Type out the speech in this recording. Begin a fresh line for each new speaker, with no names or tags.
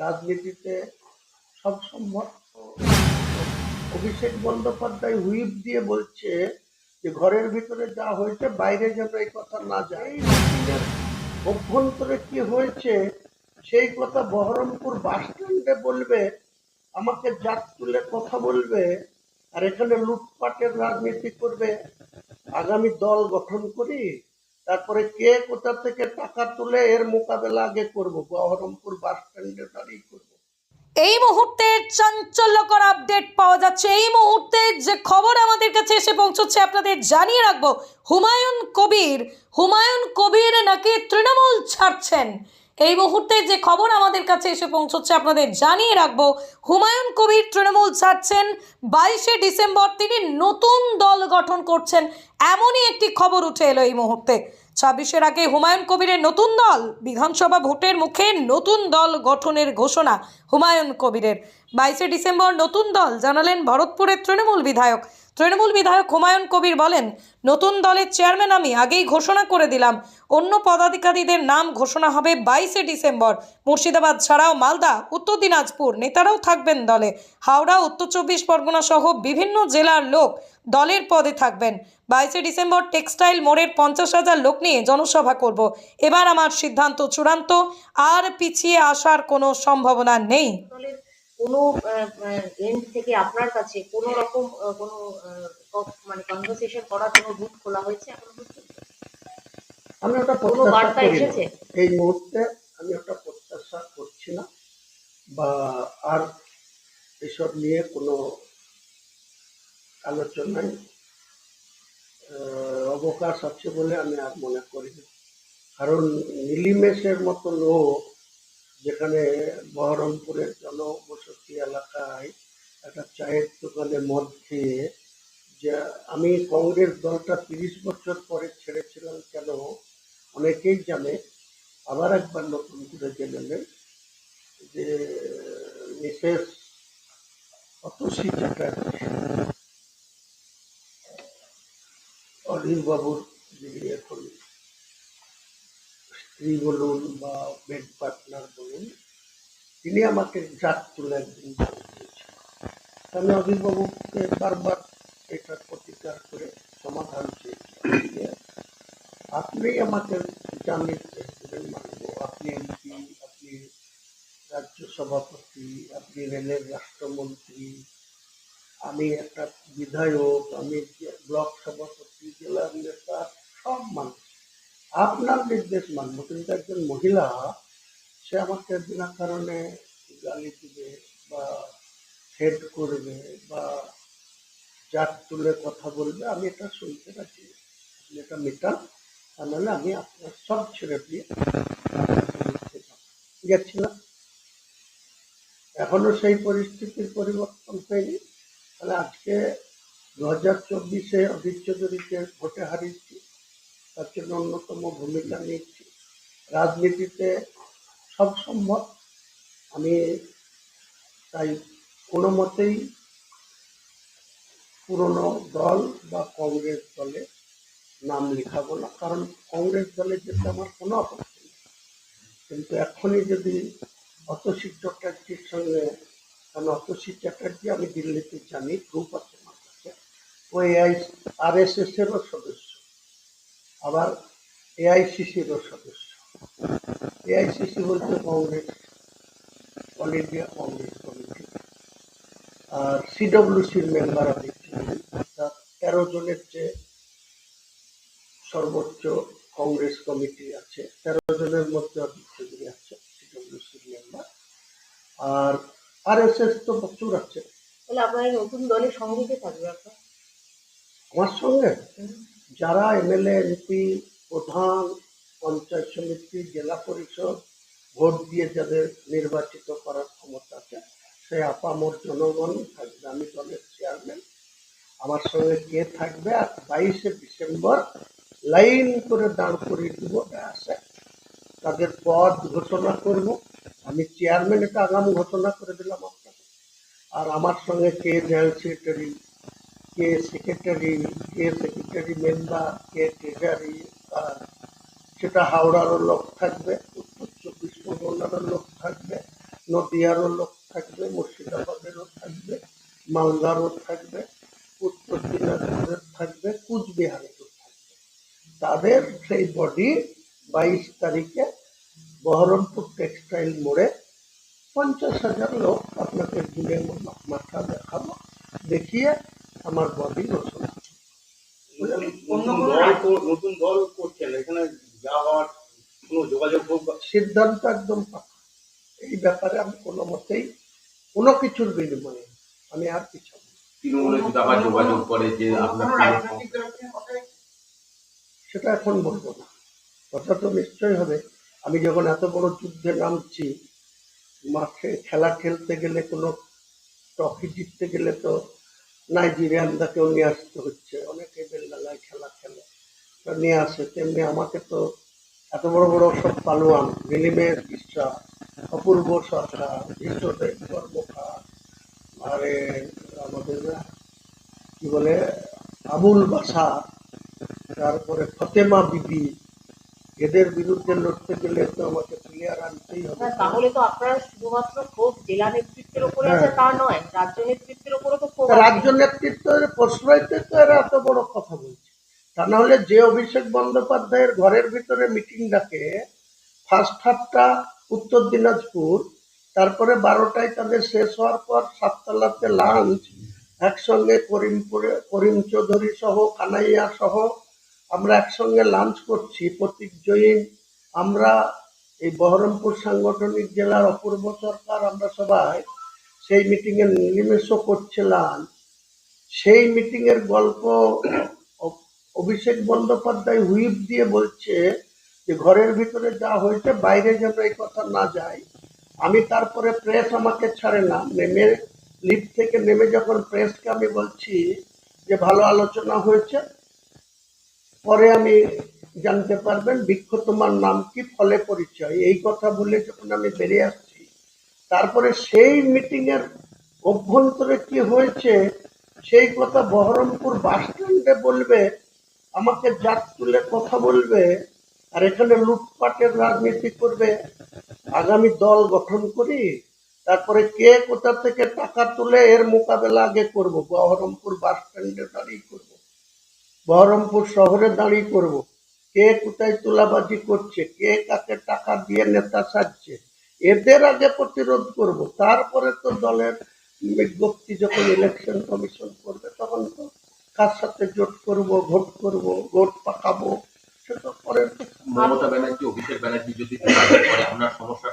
রাজনীতিতে সব সম্ভব। অভিষেক বন্দ্যোপাধ্যায় হুইপ দিয়ে বলছে যে, ঘরের ভিতরে যা হয়েছে, বাইরে যেন এই কথা না যায়। অভ্যন্তরে কি হয়েছে, সেই কথা বহরমপুর বাস স্ট্যান্ডে বলবে, আমাকে জাত তুলে কথা বলবে, আর এখানে লুটপাটের রাজনীতি করবে। আগামী দল গঠন করি তারপরে কে কোথা থেকে টাকা তুলে এর মোকাবেলা আগে করব? বহরমপুর বাস স্ট্যান্ডে দাঁড়িয়ে করব।
এই মুহূর্তে চাঞ্চল্যকর আপডেট পাওয়া যাচ্ছে। এই মুহূর্তে যে খবর আমাদের কাছে এসে পৌঁছচ্ছে, আপনাদের জানিয়ে রাখব, হুমায়ুন কবির হুমায়ুন কবির নাকি তৃণমূল ছাড়ছেন। এই মুহূর্তে যে খবর আমাদের কাছে এসে পৌঁছচ্ছে, আপনাদের জানিয়ে রাখব, হুমায়ুন কবির তৃণমূল ছাড়ছেন, বাইশে ডিসেম্বর তিনি নতুন দল গঠন করছেন, এমনই একটি খবর উঠে এলো এই মুহূর্তে। ছাব্বিশের আগে হুমায়ুন কবিরের নতুন দল, বিধানসভা ভোটের মুখে নতুন দল গঠনের ঘোষণা হুমায়ুন কবিরের। বাইশে ডিসেম্বর নতুন দল জানালেন ভরতপুরের তৃণমূল বিধায়ক। তৃণমূল বিধায়ক হুমায়ুন কবির বলেন, নতুন দলের চেয়ারম্যান আমি আগেই ঘোষণা করে দিলাম। অন্য পদাধিকারীদের নাম ঘোষণা হবে বাইশে ডিসেম্বর। মুর্শিদাবাদ ছাড়াও মালদা, উত্তর দিনাজপুর নেতারাও থাকবেন দলে। হাওড়া, উত্তর চব্বিশ পরগনা সহ বিভিন্ন জেলার লোক দলের পদে থাকবেন। বাইশে ডিসেম্বর টেক্সটাইল মোড়ের পঞ্চাশ হাজার লোক নিয়ে জনসভা করব। এবার আমার সিদ্ধান্ত চূড়ান্ত। আর পিছিয়ে আসার কোনো সম্ভাবনা নেই।
দলের কোনো এন্ড থেকে আপনার কাছে কোনো রকম কোনো আহ, মানে কনভারসেশন করার কোনো রুট খোলা হয়েছে এখন
আমি ওটা
কোনো
প্রত্যাশা
বার্তা। এসেছে?
এই মুহূর্তে আমি ওটা প্রত্যাশা করছি না বা আর এসব নিয়ে কোনো আলোচনায় অবকাশ আছে বলে আমি আর মনে করি না কারণ নিলিমেশের মতো লোক যেখানে বহরমপুরের জনবসতি এলাকায় একটা চায়ের দোকানে মদ খেয়ে যে আমি কংগ্রেস দলটা তিরিশ বছর পরে ছেড়েছিলাম কেন? অনেকেই জানে। আবার একবার নতুন করে জেনে যে, মিসেস অতসী চ্যাটার্জি অধীর বাবুর যিনি এখন স্ত্রী বলুন বা বেড পার্টনার বলুন, তিনি আমাকে জাত তুলে একদিন। আমি অধীরবাবুকে বারবার এটা প্রতিকার করে সমাধান চেয়েছি আপনি আমাকে প্রেসিডেন্ট মানব, আপনি এমপি, আপনি রাজ্য সভাপতি, আপনি রেলের রাষ্ট্রমন্ত্রী, আমি একটা বিধায়ক, আমি ব্লক সভাপতি, জেলার নেতা, সব মানুষ আপনার নির্দেশ মানব, কিন্তু একজন মহিলা, সে আমাকে বিনা কারণে গালি দিবে বা হেড করবে বা জাত তুলে কথা বলবে, আমি এটা শুনতে না। আপনি এটা মেটান, তা নাহলে আমি আপনার সব ছেড়ে দিয়ে গেছিলাম। এখনও সেই পরিস্থিতির পরিবর্তন হয়নি। তাহলে আজকে দু হাজার চব্বিশে চৌধুরীকে ভোটে হারিয়েছি। তার জন্য অন্যতম ভূমিকা নিয়েছি। রাজনীতিতে সব সম্ভব। আমি তাই কোনো মতেই পুরনো দল বা কংগ্রেস দলে নাম লিখাবো না। কারণ কংগ্রেস দলে যেতে আমার কোনো আপত্তি নেই। কিন্তু এখনই যদি অতসী চ্যাটার্জির সঙ্গে কারণ অতসী চ্যাটার্জি আমি দিল্লিতে জানি গ্রুপ আছে। আমার কাছে ও এআই আর এস এস এরও সদস্য। আবার এআইসিসিরও সদস্য। এআইসিসি বলতে Congress all India Congress committee. আর সিডব্লিউসির মেম্বার আমি অর্থাৎ তেরো জনের যে সর্বোচ্চ কংগ্রেস কমিটি আছে তেরো জনের মধ্যে অজিত চৌধুরী আছে সিডব্লিউসির মেম্বার আর আর এস এস তো প্রচুর আছে।
তাহলে আপনার নতুন দলের সঙ্গে থাকবে আপনার?
আমার সঙ্গে? যারা এমএলএ, এমপি, প্রধান, পঞ্চায়েত সমিতি, জেলা পরিষদ ভোট দিয়ে যাদের নির্বাচিত করার ক্ষমতা আছে সেই আপামর জনগণ থাকবে আমি দলের চেয়ারম্যান আমার সঙ্গে কে থাকবে আর বাইশে ডিসেম্বর লাইন করে দাঁড় করিয়ে দিব আসে তাদের পদ ঘোষণা করব। আমি চেয়ারম্যান এটা আগাম ঘোষণা করে দিলাম আপনাকে আর আমার সঙ্গে কে জেনারেল সেক্রেটারি কে সেক্রেটারি কে সেক্রেটারি মেম্বার কে ট্রেজারি আর সেটা হাওড়ারও লোক থাকবে, উত্তর চব্বিশ পরগনারও লোক থাকবে, নদিয়ারও লোক থাকবে, মুর্শিদাবাদেরও থাকবে, মালদারও থাকবে, উত্তর দিনাজপুরের থাকবে, কুচবিহারেরও থাকবে। তাদের সেই বডি বাইশ তারিখে বহরমপুর টেক্সটাইল মোড়ে পঞ্চাশ হাজার লোক আপনাকে ঘুরে মাথা দেখাবো, দেখিয়ে আমার বডি
নতুন। নতুন দল করছেন এখানে যা হওয়ার কোনো যোগাযোগ হোক
সিদ্ধান্ত একদম এই ব্যাপারে আমি কোনো মতেই কোনো কিছুর বিনিময়ে আমি আর কিছু না।
যদি আবার যোগাযোগ করে যে আপনার
সেটা এখন বলব না। কথা তো নিশ্চয় হবে। আমি যখন এত বড় যুদ্ধে নামছি মাঠে খেলা খেলতে গেলে কোনো ট্রফি জিততে গেলে তো নাইজেরিয়ানদাকেও নিয়ে আসতে হচ্ছে। অনেকে বেলডাঙ্গায় খেলা খেলে। নিয়ে আসে, তেমনি আমাকে তো এত বড় বড় সব পালোয়ান নীলিমের বিশ্বাস অপূর্ব সরকার বিশ্বদেব আরে আমাদের কি বলে, আবুল বাসা তারপরে ফতেমা বিবি, এদের বিরুদ্ধে লড়তে গেলে তো আমাকে প্লেয়ার আনতেই হবে।
তাহলে তো আপনার শুধুমাত্র ক্ষোভ জেলা রাজ্য নেতৃত্বের উপরে তো
এরা এত বড় কথা বলছে। তা না হলে যে অভিষেক বন্দ্যোপাধ্যায়ের ঘরের ভিতরে মিটিং ডাকে ফার্স্ট হাফটা উত্তর দিনাজপুর, তারপরে বারোটায় তাদের শেষ হওয়ার পর সাততলাতে লাঞ্চ একসঙ্গে করিমপুরে, করিম চৌধুরী সহ, কানাইয়া সহ আমরা একসঙ্গে লাঞ্চ করছি, প্রতীক জৈন, আমরা এই বহরমপুর সাংগঠনিক জেলার অপূর্ব সরকার, আমরা সবাই সেই মিটিংয়ে নিমেষও করছিলাম। সেই মিটিং এর গল্প অভিষেক বন্দ্যোপাধ্যায় হুইপ দিয়ে বলছে যে, ঘরের ভিতরে যা হয়েছে, বাইরে যেন এই কথা না যায়। আমি তারপরে প্রেস আমাকে ছাড়ে না। নেমে লিফট থেকে নেমে যখন প্রেসকে আমি বলছি যে, ভালো আলোচনা হয়েছে। পরে আমি জানতে পারবেন বৃক্ষ তোমার নাম কি, ফলে পরিচয়। এই কথা বলে যখন আমি বেরিয়ে আসছি তারপরে সেই মিটিং এর অভ্যন্তরে কি হয়েছে, সেই কথা বহরমপুর বাস স্ট্যান্ডে বলবে, আমাকে জাত তুলে কথা বলবে, আর এখানে লুটপাটের রাজনীতি করবে। আগামী দল গঠন করি, তারপরে কে কোথা থেকে টাকা তুলে এর মোকাবেলা আগে করব, বহরমপুর বাস স্ট্যান্ডে দাঁড়িয়ে করব, বহরমপুর শহরে দাঁড়িয়ে করব। কে কোথায় তোলাবাজি করছে, কে কাকে টাকা দিয়ে নেতা সাজছে এদের আগে প্রতিরোধ করব তারপরে তো দলের বিজ্ঞপ্তি যখন ইলেকশন কমিশন করবে, তখন তো কার সাথে জোট করব, ভোট করব, ভোট পাকাবো সেটা পরে।
মমতা ব্যানার্জি, অভিষেক ব্যানার্জি যদি আপনার সমস্যা